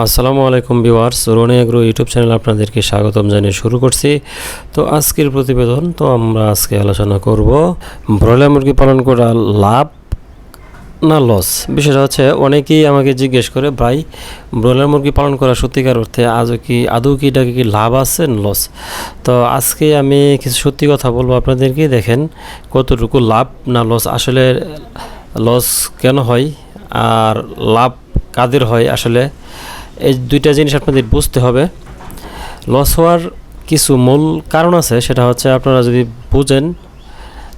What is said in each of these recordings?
আসসালামু আলাইকুম ভিউয়ার্স, রোনে এগ্রো ইউটিউব চ্যানেল আপনাদেরকে স্বাগতম জানিয়ে শুরু করছি। তো আজকের প্রতিবেদন, তো আমরা আজকে আলোচনা করব ব্রয়লার মুরগি পালন করা লাভ না লস? বিষয়টা হচ্ছে, অনেকেই আমাকে জিজ্ঞেস করে, ভাই, ব্রয়লার মুরগি পালন করা সত্যিকার অর্থে আজও কি, আদৌ কি এটাকে কি লাভ আছে লস? তো আজকে আমি কিছু সত্যি কথা বলব আপনাদেরকে, দেখেন কতটুকু লাভ না লস, আসলে লস কেন হয়, আর লাভ কাদের হয়, আসলে এই দুইটা জিনিস আপনাদের বুঝতে হবে। লস হওয়ার কিছু মূল কারণ আছে, সেটা হচ্ছে আপনারা যদি বুঝেন,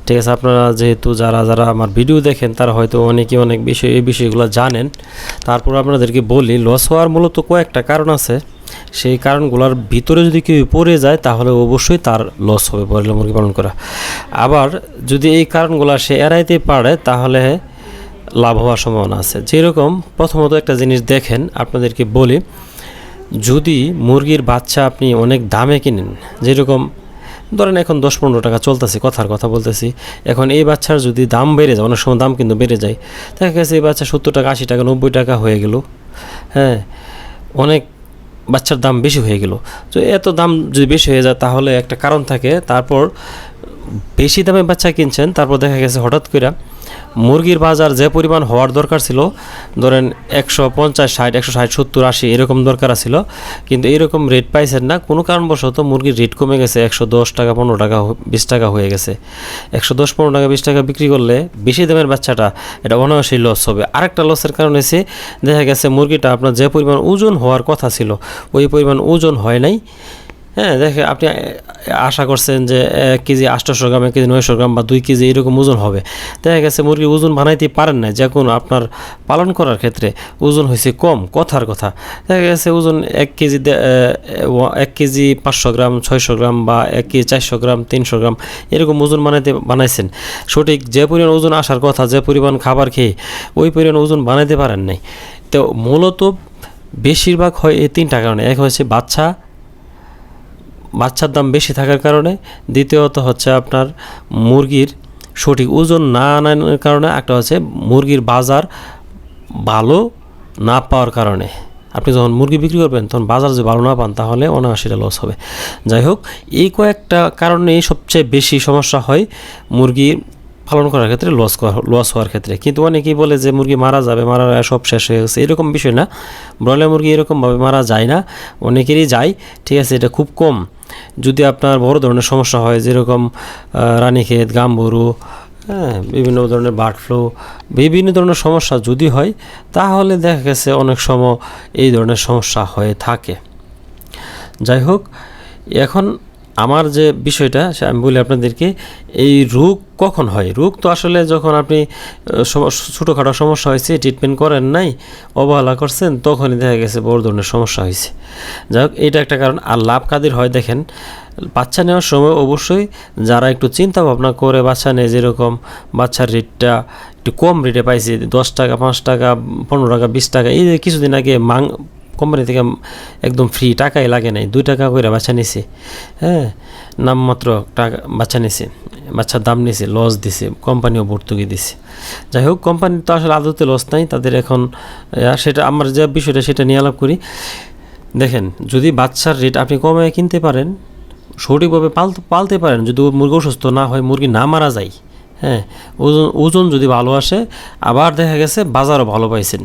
ঠিক আছে, আপনারা যেহেতু যারা যারা আমার ভিডিও দেখেন, তারা হয়তো অনেকে অনেক বিষয়, এই বিষয়গুলো জানেন। তারপর আপনাদেরকে বলি, লস হওয়ার মূলত কয়েকটা কারণ আছে। সেই কারণগুলোর ভিতরে যদি কেউ পড়ে যায়, তাহলে অবশ্যই তার লস হবে ব্রয়লার মুরগি পালন করা। আবার যদি এই কারণগুলো সে এড়াইতে পারে, তাহলে লাভ হওয়ার সম্ভাবনা আছে। যেরকম প্রথমত একটা জিনিস দেখেন, আপনাদেরকে বলি, যদি মুরগির বাচ্চা আপনি অনেক দামে কিনেন, যেরকম ধরেন এখন দশ পনেরো টাকা চলতেছে কথার কথা বলতেছি, এখন এই বাচ্চার যদি দাম বেড়ে যায়, অনেক সময় দাম কিন্তু বেড়ে যায়, দেখা গেছে এই বাচ্চা সত্তর টাকা, আশি টাকা, নব্বই টাকা হয়ে গেল হ্যাঁ অনেক বাচ্চার দাম বেশি হয়ে গেল। তো এত দাম যদি বেশি হয়ে যায়, তাহলে একটা কারণ থাকে, তারপর বেশি দামে বাচ্চা কিনছেন, তারপর দেখা গেছে হঠাৎ করে মুরগির বাজার যে পরিমাণ হওয়ার দরকার ছিল, ধরেন একশো পঞ্চাশ, ষাট, একশো ষাট, সত্তর, আশি, এরকম দরকার ছিল কিন্তু এরকম রেট পাইছেন না, কোনো কারণবশত মুরগির রেট কমে গেছে একশো দশ টাকা, পনেরো টাকা, বিশ টাকা হয়ে গেছে। একশো দশ, পনেরো টাকা, বিশ টাকা বিক্রি করলে বেশি দামের বাচ্চাটা এটা অনায়াসেই লস হবে। আরেকটা লসের কারণ হচ্ছে দেখা গেছে মুরগিটা আপনার যে পরিমাণ ওজন হওয়ার কথা ছিল, ওই পরিমাণ ওজন হয় নাই। হ্যাঁ দেখে আপনি আশা করছেন যে এক কেজি আটশোশো গ্রাম এক কেজি নয়শো গ্রাম বা দুই কেজি এরকম ওজন হবে। দেখা গেছে মুরগি ওজন বানাইতে পারেন না যে কোনো আপনার পালন করার ক্ষেত্রে ওজন হয়েছে কম, কথার কথা। দেখা গেছে ওজন এক কেজি এক কেজি পাঁচশো গ্রাম, ছয়শো গ্রাম বা এক কেজি চারশো গ্রাম, তিনশো গ্রাম এরকম ওজন বানাইতে, বানাইছেন। সঠিক যে পরিমাণ ওজন আসার কথা, যে পরিমাণ খাবার খেয়ে ওই পরিমাণ ওজন বানাইতে পারেন নাই। তো মূলত বেশিরভাগ হয় এই তিনটা কারণে। এক হচ্ছে বাচ্চা বাচ্চার দাম বেশি থাকার কারণে দ্বিতীয়ত হচ্ছে আপনার মুরগির সঠিক ওজন না আনার কারণে একটা হচ্ছে মুরগির বাজার ভালো না পাওয়ার কারণে। আপনি যখন মুরগি বিক্রি করবেন, তখন বাজার যদি ভালো না পান, তাহলে অনায়াসীটা লস হবে। যাই হোক, এই কয়েকটা কারণেই সবচেয়ে বেশি সমস্যা হয় মুরগি পালন করার ক্ষেত্রে লস লস হওয়ার ক্ষেত্রে। কিন্তু অনেকেই বলে যে মুরগি মারা যাবে, মারা সব শেষ হয়ে গেছে, এরকম বিষয় না। ব্রয়লার মুরগি এরকমভাবে মারা যায় না, অনেকেরই যায়, ঠিক আছে, এটা খুব কম। যদি আপনার বড় ধরনের সমস্যা হয়, যেরকম রানীক্ষেত গাম্বরু হ্যাঁ বিভিন্ন ধরনের বার্ড ফ্লু, বিভিন্ন ধরনের সমস্যা যদি হয়, তাহলে দেখা গেছে অনেক সময় এই ধরনের সমস্যা হয়ে থাকে। যাই হোক, এখন আমার যে বিষয়টা, সে আমি বলি আপনাদেরকে, এই রোগ কখন হয়? রোগ তো আসলে যখন আপনি ছোটোখাটো সমস্যা হয়েছে ট্রিটমেন্ট করেন নাই, অবহেলা করছেন, তখনই দেখা গেছে বড় ধরনের সমস্যা হয়েছে। যাই হোক এটা একটা কারণ। আর লাভ কাদের হয় দেখেন, বাচ্চা নেওয়ার সময় অবশ্যই যারা একটু চিন্তা ভাবনা করে বাচ্চা নেয় যেরকম বাচ্চার রেটটা একটু কম রেটে পাইছে, দশ টাকা, পাঁচ টাকা, পনেরো টাকা, বিশ টাকা, এই কিছুদিন আগে মাং কোম্পানি থেকে একদম ফ্রি টাকাই লাগে নাই। দুই টাকা করে বাচ্চা নিছে। হ্যাঁ? নামমাত্র টাকা বাচ্চা নিছে। বাচ্চার দাম নিছে লস দিছে, কোম্পানিও ভর্তুকি দিছে। যাই হোক, কোম্পানির তো আসলে আদতে লস নাই, তাদের এখন সেটা আমার যে বিষয়টা সেটা নিয়ে আলাপ করি। দেখেন, যদি বাচ্চার রেট আপনি কমে কিনতে পারেন, সঠিকভাবে পালতে পালতে পারেন, যদি মুরগি অসুস্থ না হয়, মুরগি না মারা যায় হ্যাঁ ওজন ওজন যদি ভালো আসে, আবার দেখা গেছে বাজারও ভালো পাইছেন।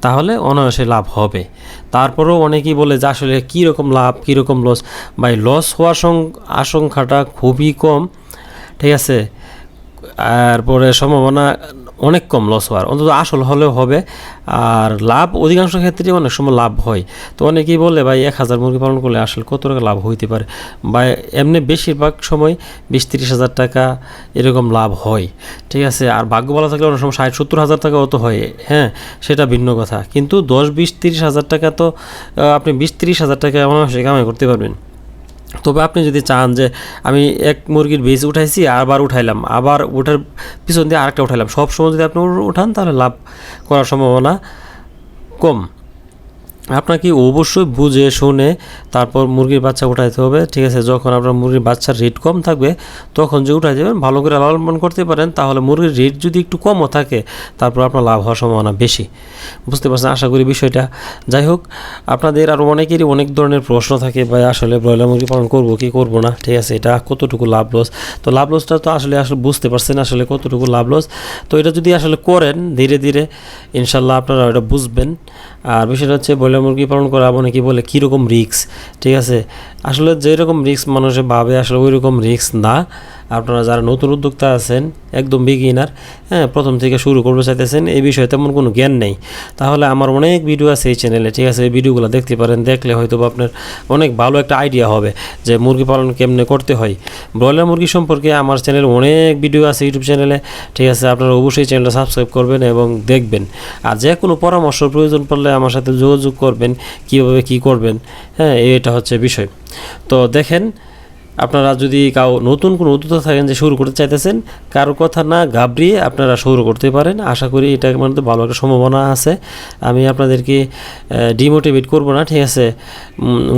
তাহলে অনায়াসে লাভ হবে। তারপরেও অনেকেই বলে, যে আসলে কীরকম লাভ, কীরকম লস ভাই লস হওয়ার আশঙ্কাটা খুবই কম, ঠিক আছে? তারপরে সম্ভাবনা অনেক কম লস হওয়ার। অন্তত আসল হলেও হবে। আর লাভ, অধিকাংশ ক্ষেত্রে অনেক সময় লাভ হয়। তো অনেকেই বলে, ভাই, এক হাজার মুরগি পালন করলে আসলে কত টাকা লাভ হইতে পারে? বা এমনি বেশিরভাগ সময় বিশ তিরিশ হাজার টাকা এরকম লাভ হয়। ঠিক আছে? আর ভাগ্য ভালো থাকলে অনেক সময় ষাট সত্তর হাজার টাকাও তো হয়। হ্যাঁ সেটা ভিন্ন কথা। কিন্তু দশ বিশ তিরিশ হাজার টাকা তো আপনি বিশ তিরিশ হাজার টাকা অনায়াসে কামাই করতে পারবেন। তবে আপনি যদি চান যে আমি এক মুরগির বীজ উঠাইছি, আবার উঠাইলাম, আবার ওঠার পিছন দিয়ে আরেকটা উঠাইলাম সব সময় যদি আপনি উঠান তাহলে লাভ করার সম্ভাবনা কম। আপনাকে অবশ্যই বুঝে শুনে তারপর মুরগির বাচ্চা উঠাইতে হবে, ঠিক আছে? যখন আপনার মুরগির বাচ্চার রেট কম থাকবে, তখন যে উঠাই দেবেন, ভালো করে লালন করতে পারেন, তাহলে মুরগির রেট যদি একটু কমও থাকে, তারপর আপনার লাভ হওয়ার সম্ভাবনা বেশি। বুঝতে পারছেন? আশা করি বিষয়টা। যাই হোক, আপনাদের আরও অনেকেরই অনেক ধরনের প্রশ্ন থাকে বা আসলে ব্রয়লার মুরগি পালন করব কি করব না, ঠিক আছে? এটা কতটুকু লাভ লস তো লাভ লসটা তো আসলে আসলে বুঝতে পারছেন আসলে কতটুকু লাভ লস তো এটা যদি আসলে করেন ধীরে ধীরে, ইনশাল্লাহ আপনারা এটা বুঝবেন। আর বিষয়টা হচ্ছে ব্রয়লার মুরগি পালন করা অনেকে বলে, কীরকম রিক্স ঠিক আছে? আসলে যেরকম রিক্স মানুষে ভাবে, আসলে ওই রকম রিক্স না। আপনারা যারা নতুন উদ্যোক্তা আছেন, একদম বিগিনার হ্যাঁ প্রথম থেকে শুরু করতে চাইতেছেন, এই বিষয়ে তেমন কোনো জ্ঞান নেই। তাহলে আমার অনেক ভিডিও আছে এই চ্যানেলে ঠিক আছে? এই ভিডিওগুলো দেখতে পারেন, দেখলে হয়তো আপনার অনেক ভালো একটা আইডিয়া হবে যে মুরগি পালন কেমনে করতে হয়। ব্রয়লার মুরগি সম্পর্কে আমার চ্যানেলে অনেক ভিডিও আছে ইউটিউব চ্যানেলে ঠিক আছে? আপনারা অবশ্যই চ্যানেলটা সাবস্ক্রাইব করবেন এবং দেখবেন। আর যে কোনো পরামর্শ প্রয়োজন পড়লে আমার সাথে যোগাযোগ করবেন কীভাবে কি করবেন হ্যাঁ এটা হচ্ছে বিষয়। তো দেখেন আপনারা যদি কাউ নতুন কোনো উদ্যোক্তা থাকেন যে শুরু করতে চাইতেছেন, কারও কথা না ঘাবড়িয়ে আপনারা শুরু করতে পারেন। আশা করি এটার মধ্যে ভালো একটা সম্ভাবনা আছে। আমি আপনাদেরকে ডিমোটিভেট করব না, ঠিক আছে?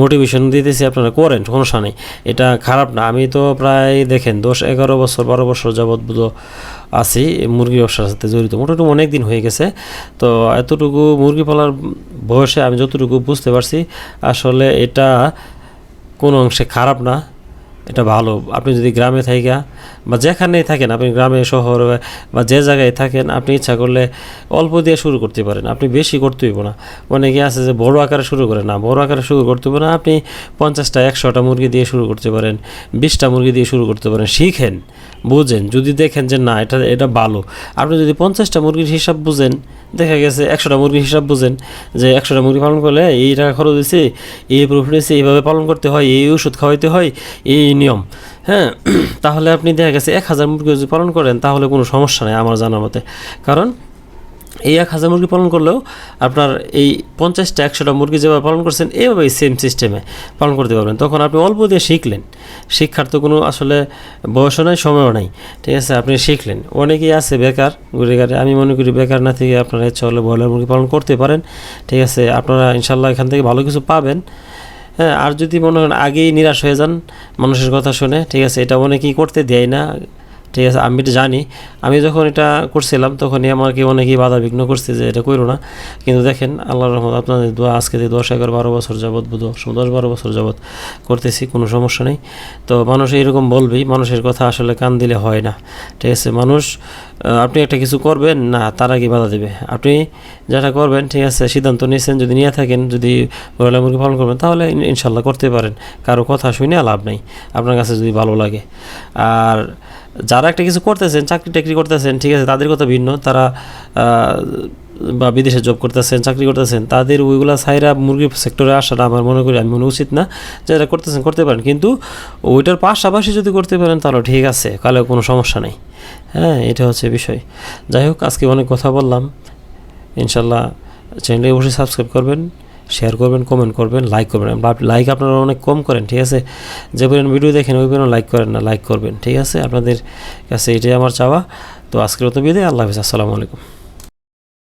মোটিভেশন দিতেছি আপনারা করেন, সমস্যা নেই। এটা খারাপ না। আমি তো প্রায় দেখেন, দশ, এগারো বছর, বারো বছর যাবৎ আছি, মুরগি ব্যবসার সাথে জড়িত। মোটামুটি অনেক দিন হয়ে গেছে। তো এতটুকু মুরগি পালার বয়সে আমি যতটুকু বুঝতে পারছি, আসলে এটা কোনো অংশে খারাপ না। এটা ভালো। আপনি যদি গ্রামে থাকা বা যেখানেই থাকেন, আপনি গ্রামে, শহর বা যে জায়গায় থাকেন, আপনি ইচ্ছা করলে অল্প দিয়ে শুরু করতে পারেন। আপনি বেশি করতে হইব না। অনেকে আছে যে বড় আকারে শুরু করে না, বড় আকারে শুরু করতে হবে না। আপনি পঞ্চাশটা, একশোটা মুরগি দিয়ে শুরু করতে পারেন, বিশটা মুরগি দিয়ে শুরু করতে পারেন। শিখেন, বুঝেন। যদি দেখেন যে না, এটা এটা ভালো। আপনি যদি পঞ্চাশটা মুরগির হিসাব বুঝেন দেখা গেছে একশোটা মুরগি হিসাব বুঝেন, যে একশোটা মুরগি পালন করলে এই টাকা খরচ হয়েছে, এই প্রফিট হয়েছে, এইভাবে পালন করতে হয়, এই ওষুধ খাওয়াইতে হয়, এই নিয়ম। হ্যাঁ তাহলে আপনি দেখা গেছে এক হাজার মুরগি যদি পালন করেন, তাহলে কোনো সমস্যা নেই আমার জানার মতে। কারণ এই এক হাজার মুরগি পালন করলেও আপনার এই পঞ্চাশটা, একশোটা মুরগি যেভাবে পালন করছেন এইভাবেই সেম সিস্টেমে পালন করতে পারবেন। তখন আপনি অল্প দিয়ে শিখলেন। শিক্ষার তো কোনো আসলে বয়সও নাই, সময়ও নাই। ঠিক আছে, আপনি শিখলেন। অনেকেই আছে বেকার ঘুরে ঘাটে আমি মনে করি বেকার না থেকে আপনারা ইচ্ছা হলে ব্রয়লার মুরগি পালন করতে পারেন। ঠিক আছে, আপনারা ইনশাল্লাহ এখান থেকে ভালো কিছু পাবেন। হ্যাঁ আর যদি মনে করেন আগেই নিরাশ হয়ে যান মানুষের কথা শুনে, ঠিক আছে, এটা অনেকেই করতে দেয় না। ঠিক আছে, আমি এটা জানি। আমি যখন এটা করছিলাম, তখনই আমাকে অনেকেই বাধা বিঘ্ন করছে যে এটা করো না। কিন্তু দেখেন আল্লাহ রহমত আপনাদের দোয়া, আজকে থেকে দশ এগারো বারো বছর যাবৎ, বুধ দশ বারো বছর যাবৎ করতেছি, কোনো সমস্যা নেই। তো মানুষ এরকম বলবেই, মানুষের কথা আসলে কান দিলে হয় না। ঠিক আছে, মানুষ আপনি একটা কিছু করবেন, না, তারা কি বাধা দেবে। আপনি যেটা করবেন, ঠিক আছে, সিদ্ধান্ত নিয়েছেন, যদি নিয়ে থাকেন, যদি ব্রয়লার মুরগি পালন করবেন, তাহলে ইনশাল্লাহ করতে পারেন। কারও কথা শুনে লাভ নেই। আপনার কাছে যদি ভালো লাগে। আর যারা একটা কিছু করতেছেন, চাকরি টাকরি করতেছেন, ঠিক আছে, তাদের কথা ভিন্ন। তারা বা বিদেশে জব করতেছেন, চাকরি করতেছেন, তাদের ওইগুলা সাইরা মুরগির সেক্টরে আসাটা আমার মনে করি, আমি মনে উচিত না যারা করতেছেন, করতে পারেন। কিন্তু ওইটার পাশাপাশি যদি করতে পারেন, তাহলে ঠিক আছে কালে কোনো সমস্যা নেই। হ্যাঁ এটা হচ্ছে বিষয়। যাই হোক, আজকে অনেক কথা বললাম। ইনশাল্লাহ চ্যানেলে অবশ্যই সাবস্ক্রাইব করবেন। শেয়ার করবেন কমেন্ট করবেন লাইক করবেন। লাইক আপনারা অনেক কম করেন, ঠিক আছে? যে পরিমাণ ভিডিও দেখেন, ওই পরিমাণ লাইক করেন না লাইক করবেন, ঠিক আছে? আপনাদের কাছে এটাই আমার চাওয়া। তো আজকের মতো বিদায়, আল্লাহ হাফিজ, আসসালামু আলাইকুম।